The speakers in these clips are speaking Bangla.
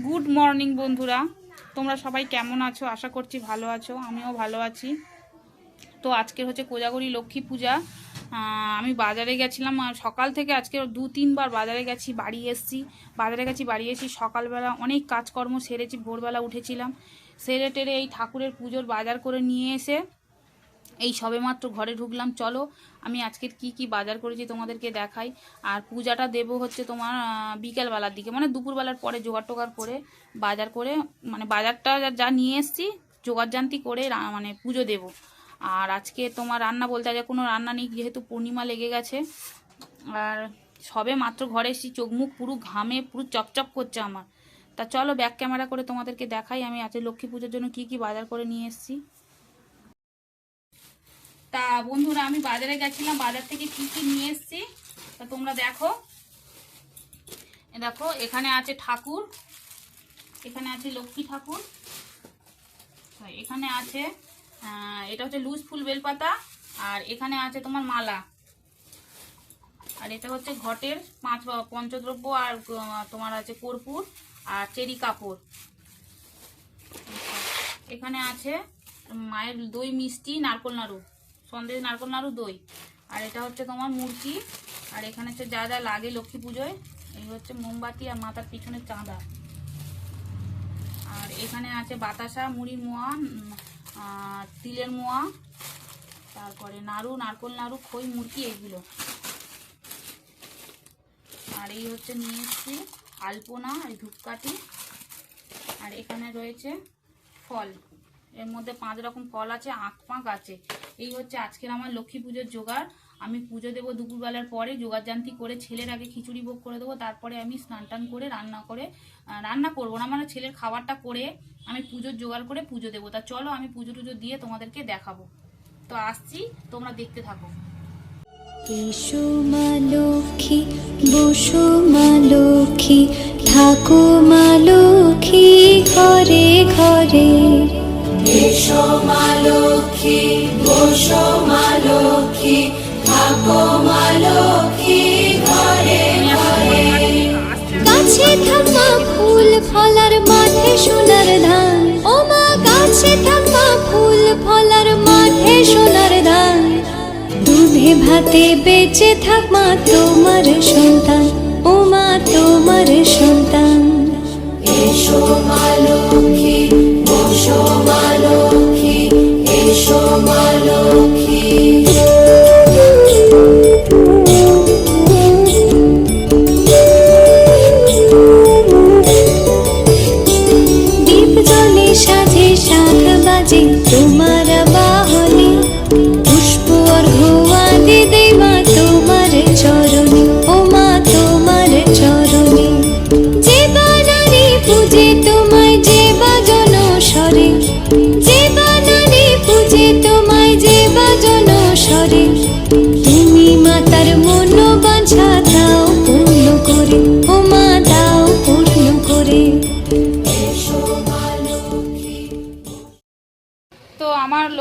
গুড মর্নিং বন্ধুরা। তোমরা সবাই কেমন আছো? আশা করছি ভালো আছো। আমিও ভালো আছি। তো আজকে হচ্ছে কোজাগরি লক্ষ্মী পূজা। আমি বাজারে গেছিলাম। সকাল থেকে আজকে দু, তিনবার বাজারে গেছি, বাড়ি এসেছি। বাজারে গেছি, বাড়ি এসেছি। সকালবেলা অনেক কাজকর্ম সেরেছি, ভোরবেলা উঠেছিলাম। সেরে টেরে এই ঠাকুরের পুজোর বাজার করে নিয়ে এসে এই সবেমাত্র ঘরে ঢুকলাম। চলো, আমি আজকে কি কি বাজার করেছি তোমাদেরকে দেখাই। আর পূজাটা দেব হচ্ছে তোমার বিকেলবেলার দিকে। মানে দুপুরবেলার পরে জোগাড় টোগাড় করে বাজার করে মানে বাজারটা যা- নিয়ে এসেছি, জোগাড় জান্তি করে মানে পুজো দেব। আর আজকে তোমার রান্না বলতে আজ কোনো রান্না নেই, যেহেতু পূর্ণিমা লেগে গেছে। আর সবে মাত্র ঘরে এসেছি, চোখ মুখ পুরো ঘামে, পুরো চকচক করছে আমার। তা চলো ব্যাক ক্যামেরা করে তোমাদেরকে দেখাই, আমি আজকে লক্ষ্মী পুজোর জন্য কি কি বাজার করে নিয়ে এসেছি। তা বন্ধুরা, আমি বাজারে গেছিলাম, বাজার থেকে কি কি নিয়ে এসেছি? তা তোমরা দেখো। দেখো, এখানে আছে ঠাকুর, এখানে আছে লক্ষ্মী ঠাকুর এখানে আছে এটা হচ্ছে লুজ ফুল বেলপাতা, আর এখানে আছে তোমার মালা। আর এটা হচ্ছে ঘটের পাঁচ পঞ্চদ্রব্য, আর তোমার আছে কর্পূর আর চেরি কাপড়। এখানে আছে মায়ের দই মিষ্টি, নারকোল নাড়ু। সন্দেশ, নারকোল, নাড়ু, দই। আর এটা হচ্ছে তোমার মূর্তি আর এখানে হচ্ছে যা যা লাগে লক্ষ্মী পুজোয়, এই হচ্ছে মোমবাতি আর মাথার পিছনে চাঁদা। আর এখানে আছে বাতাসা, মুড়ির মোয়া আর তিলের মোয়া, তারপরে নাড়ু, নারকোল, নাড়ু, খই, মুরকি, এগুলো। আর এই হচ্ছে নিয়ে এসছি আলপনা, এই ধূপকাঠি। আর এখানে রয়েছে ফল। এর মধ্যে পাঁচ রকম ফল আছে আঁক পাঁক আছে। এই হচ্ছে আজকের আমার লক্ষ্মী পুজোর জোগাড়। আমি পুজো দেবো দুপুরবেলার পরে জোগাড় জান্তি করে ছেলের আগে খিচুড়ি ভোগ করে দেবো, তারপরে আমি স্নান টান করে রান্না করে রান্না করব না মানে ছেলের খাবারটা করে আমি পুজোর জোগাড় করে পুজো দেবো। তা চলো আমি পুজো টুজো দিয়ে তোমাদেরকে দেখাবো। তো আসছি, তোমরা দেখতে থাকো। এসো মা লক্ষ্মী, বসো মা লক্ষ্মী থাকো মা লক্ষ্মী। ধান। ও মা, গাছে থাকা ফুল, ফলার মাঠে সোনার ধান। দুধে ভাতে বেঁচে থাক মা, তোমার সন্তান। ও মা, তোমার সন্তান। এসো মা, লক্ষ্মী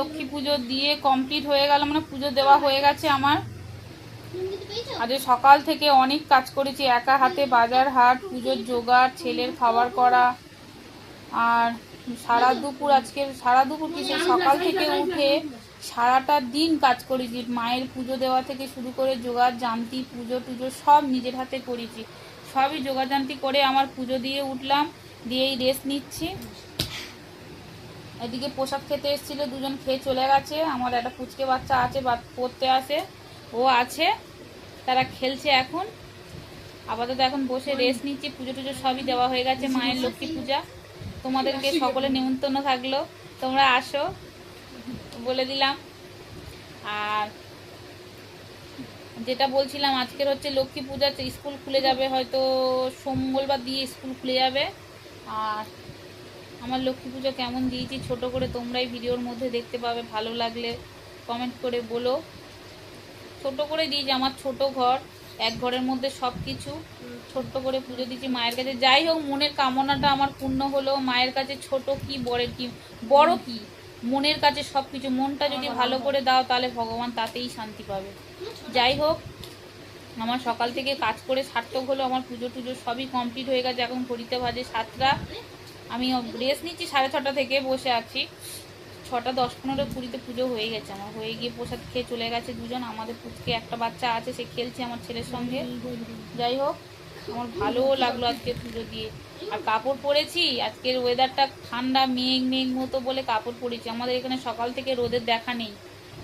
লক্ষ্মী পুজো দিয়ে কমপ্লিট হয়ে গেল মানে পুজো দেওয়া হয়ে গেছে আমার। আজ সকাল থেকে অনেক কাজ করেছি, একা হাতে বাজার হাট, পুজোর জোগাড়, ছেলের খাবার করা, আর সারা দুপুর আজকে সারা দুপুর কি সকাল থেকে উঠে সারাটা দিন কাজ করেছি, মায়ের পুজো দেওয়া থেকে শুরু করে জোগাড়, জানতি, পুজো টুজো সব নিজের হাতে করেছি। সবই জোগাড় জানতি করে আমার পুজো দিয়ে উঠলাম, দিয়েই রেস্ট নিচ্ছি। এদিকে পোশাক খেতে এসেছিল, দুজন খেয়ে চলে গেছে। আমার একটা পুচকে বাচ্চা আছে, বা পড়তে আসে, ও আছে, তারা খেলছে এখন। আপাতত এখন বসে রেস্ট নিচ্ছি, পুজো টুজো সবই দেওয়া হয়ে গেছে, মায়ের লক্ষ্মী পূজা। তোমাদেরকে সকলে নেমন্তন্ন থাকল, তোমরা আসো, বলে দিলাম। আর যেটা বলছিলাম, আজকের হচ্ছে লক্ষ্মী পূজা, স্কুল খুলে যাবে, হয়তো সোম মঙ্গলবার দিয়ে স্কুল খুলে যাবে। আর আমার লক্ষ্মী পুজো কেমন দিয়েছি ছোট করে তোমরাই ভিডিওর মধ্যে দেখতে পাবে ভালো লাগলে কমেন্ট করে বলো। ছোট করে দিয়েছি আমার ছোট ঘর এক ঘরের মধ্যে সব কিছু ছোট্ট করে পুজো দিয়েছি মায়ের কাছে। যাই হোক মনের কামনাটা আমার পূর্ণ হলো। মায়ের কাছে ছোট কি বড়ের কি বড় কি? মনের কাছে সব কিছু মনটা যদি ভালো করে দাও তাহলে ভগবান তাতেই শান্তি পাবে। যাই হোক আমার সকাল থেকে কাজ করে সার্থক হলো। আমার পুজো টুজো সবই কমপ্লিট হয়ে গেছে। এখন ঘড়িতে বাজে সাতটা। আমি রেস্ট নিচ্ছি সাড়ে ছটা থেকে বসে আছি। ছটা, দশ, পনেরো, কুড়িতে পুজো হয়ে গেছে আমার। হয়ে গিয়ে প্রসাদ খেয়ে চলে গেছে দুজন। আমাদের পুচকে একটা বাচ্চা আছে, সে খেলছে আমার ছেলের সঙ্গে। যাই হোক, আমার ভালোও লাগল আজকে পুজো দিয়ে। আর কাপড় পরেছি, আজকের ওয়েদারটা ঠান্ডা, মেঘ মেঘ মতো বলে কাপড় পরেছি। আমাদের এখানে সকাল থেকে রোদের দেখা নেই।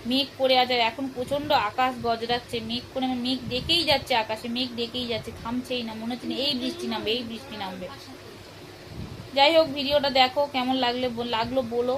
মেঘ করে আছে এখন প্রচণ্ড আকাশ গজরাচ্ছে। মেঘ করে মেঘ ডেকেই যাচ্ছে আকাশে, মেঘ ডেকেই যাচ্ছে। থামছেই না, মনে হচ্ছে এই বৃষ্টি নামবে, এই বৃষ্টি নামবে। যাই হোক ভিডিওটা দেখো কেমন লাগলে লাগল বলো।